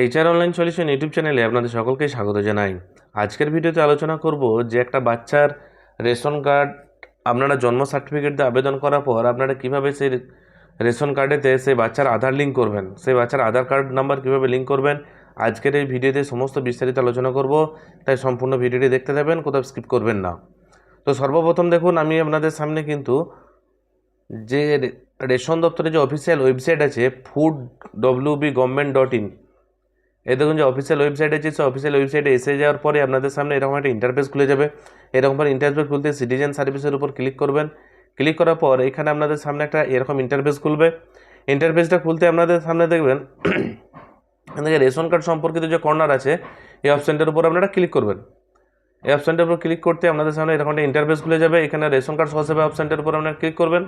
HR online solution YouTube চ্যানেলে আপনাদের সকলকে স্বাগত জানাই। আজকের ভিডিওতে আলোচনা করব যে একটা বাচ্চার রেশন কার্ড, আপনারা জন্ম সার্টিফিকেট দিয়ে আবেদন করার পর আপনারা কীভাবে সেই রেশন কার্ডেতে সেই বাচ্চার আধার লিঙ্ক করবেন, সেই বাচ্চার আধার কার্ড নাম্বার কীভাবে লিঙ্ক করবেন, আজকের এই ভিডিওতে সমস্ত বিস্তারিত আলোচনা করব, তাই সম্পূর্ণ ভিডিওটি দেখতে দেবেন কোথাও স্কিপ করবেন না। তো সর্বপ্রথম দেখুন, আমি আপনাদের সামনে কিন্তু যে রেশন দপ্তরের যে অফিসিয়াল ওয়েবসাইট আছে food W B government dot in এই দেখুন যে অফিসিয়াল ওয়েবসাইট আছে সেই অফিসিয়াল ওয়েবসাইটে এসে যাওয়ার পরে আপনাদের সামনে এরকম একটা ইন্টারফেস খুলে যাবে। এরকম ইন্টারফেস খুলতে সিটিজেন সার্ভিসের উপর ক্লিক করবেন। ক্লিক করার পর এখানে আপনাদের সামনে একটা এরকম ইন্টারফেস খুলবে। ইন্টারফেসটা খুলতে আপনাদের সামনে দেখবেন রেশন কার্ড সম্পর্কিত যে কর্নার আছে, এই অপশানটার উপর আপনারা ক্লিক করবেন। এই অপশানটার উপর ক্লিক করতে আপনাদের সামনে এরকম একটা ইন্টারফেস খুলে যাবে। এখানে রেশন কার্ড সহসেবা অপশানটার উপর আপনারা ক্লিক করবেন।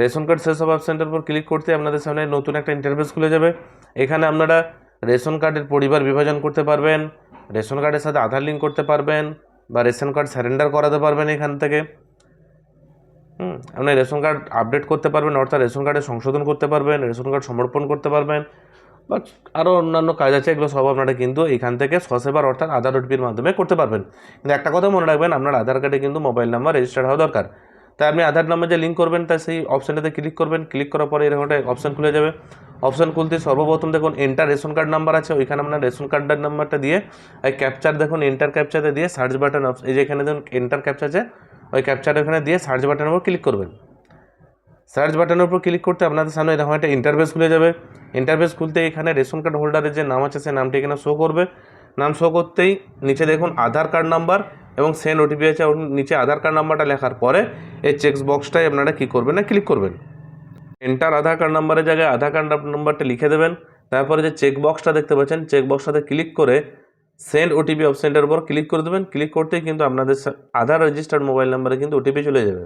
রেশন কার্ড সেসব অপশানটার উপর ক্লিক করতে আপনাদের সামনে নতুন একটা ইন্টারফেস খুলে যাবে। এখানে আপনারা রেশন কার্ডের পরিবার বিভাজন করতে পারবেন, রেশন কার্ডের সাথে আধার লিঙ্ক করতে পারবেন বা রেশন কার্ড স্যারেন্ডার করাতে পারবেন এখান থেকে। হুম, আপনি রেশন কার্ড আপডেট করতে পারবেন, অর্থাৎ রেশন কার্ডে সংশোধন করতে পারবেন, রেশন কার্ড সমর্পণ করতে পারবেন, বা আরও অন্যান্য কাজ আছে, এগুলো সব আপনারা কিন্তু এখান থেকে স্বসেবার অর্থাৎ আধার ওটিপির মাধ্যমে করতে পারবেন। কিন্তু একটা কথা মনে রাখবেন, আপনার আধার কার্ডে কিন্তু মোবাইল নাম্বার রেজিস্টার হওয়া দরকার। তাই আপনি আধার নাম্বার যে লিঙ্ক করবেন, তাই সেই অপশানটাতে ক্লিক করবেন। ক্লিক করার পরে এরকম একটা অপশান খুলে যাবে। অপশান খুলতে সর্বপ্রথম দেখুন এন্টার রেশন কার্ড নাম্বার আছে, ওইখানে আপনার রেশন কার্ডের নাম্বারটা দিয়ে ওই ক্যাপচার দেখুন এন্টার ক্যাপচারে দিয়ে সার্চ বাটন এই যে এখানে দেখুন এন্টার ক্যাপচার আছে, ওই ক্যাপচার ওখানে দিয়ে সার্চ বাটনের উপর ক্লিক করবেন। সার্চ বাটনের উপর ক্লিক করতে আপনাদের সামনে এরকম একটা ইন্টারভেস খুলে যাবে। ইন্টারভেস খুলতে এখানে রেশন কার্ড হোল্ডারের যে নাম আছে, সে নামটি এখানে শো করবে। নাম শো করতেই নিচে দেখুন, আধার কার্ড নাম্বার এবং সেন্ড ওটিপি আছে নিচে আধার কার্ড নাম্বারটা লেখার পরে এই চেক বক্সটাই আপনারা কী করবেন না ক্লিক করবেন। এন্টার আধার কার্ড নাম্বারের জায়গায় আধার কার্ড নাম্বারটা লিখে দেবেন। তারপরে যে চেক বক্সটা দেখতে পাচ্ছেন চেক বক্সটাতে ক্লিক করে সেন্ড ওটিপি অপশানটার উপর ক্লিক করে দেবেন। ক্লিক করতেই কিন্তু আপনাদের আধার রেজিস্টার্ড মোবাইল নাম্বারে কিন্তু ওটিপি চলে যাবে।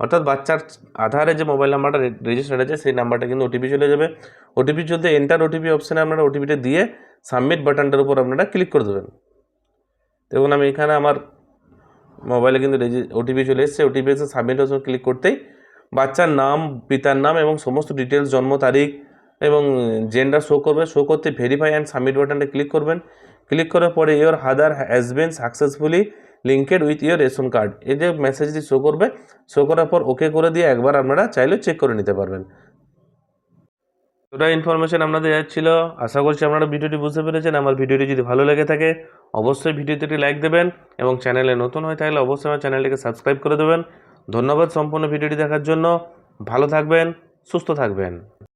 অর্থাৎ বাচ্চার আধারে যে মোবাইল নাম্বারটা রেজিস্টার্ড আছে, সেই নাম্বারটা কিন্তু ওটিপি চলে যাবে। ওটিপি চলতে এন্টার ওটিপি অপশানে আপনারা ওটিপিটা দিয়ে সাবমিট বাটনটার উপর আপনারা ক্লিক করে দেবেন। দেখুন, আমি এখানে আমার মোবাইলে কিন্তু ওটিপি চলে এসেছে। ওটিপি এসে সাবমিট অপশন ক্লিক করতেই বাচ্চার নাম, পিতার নাম এবং সমস্ত ডিটেলস জন্ম তারিখ এবং জেন্ডার শো করবে। শো করতে ভেরিফাই অ্যান্ড সাবমিট বাটনে ক্লিক করবেন। ক্লিক করার পরে your Aadhaar has been successfully linked with your ration card এই যে মেসেজটি শো করবে শো করার পর ওকে করে দিয়ে একবার আপনারা চাইলে চেক করে নিতে পারবেন। ওটা ইনফরমেশন আপনাদের যাচ্ছিল। আশা করছি আপনারা ভিডিওটি বুঝতে পেরেছেন। আমার ভিডিওটি যদি ভালো লেগে থাকে, অবশ্যই ভিডিওতে একটি লাইক দেবেন এবং চ্যানেলে নতুন হয়ে থাকলে অবশ্যই আমার চ্যানেলটিকে সাবস্ক্রাইব করে দেবেন। ধন্যবাদ সম্পূর্ণ ভিডিওটি দেখার জন্য। ভালো থাকবেন সুস্থ থাকবেন।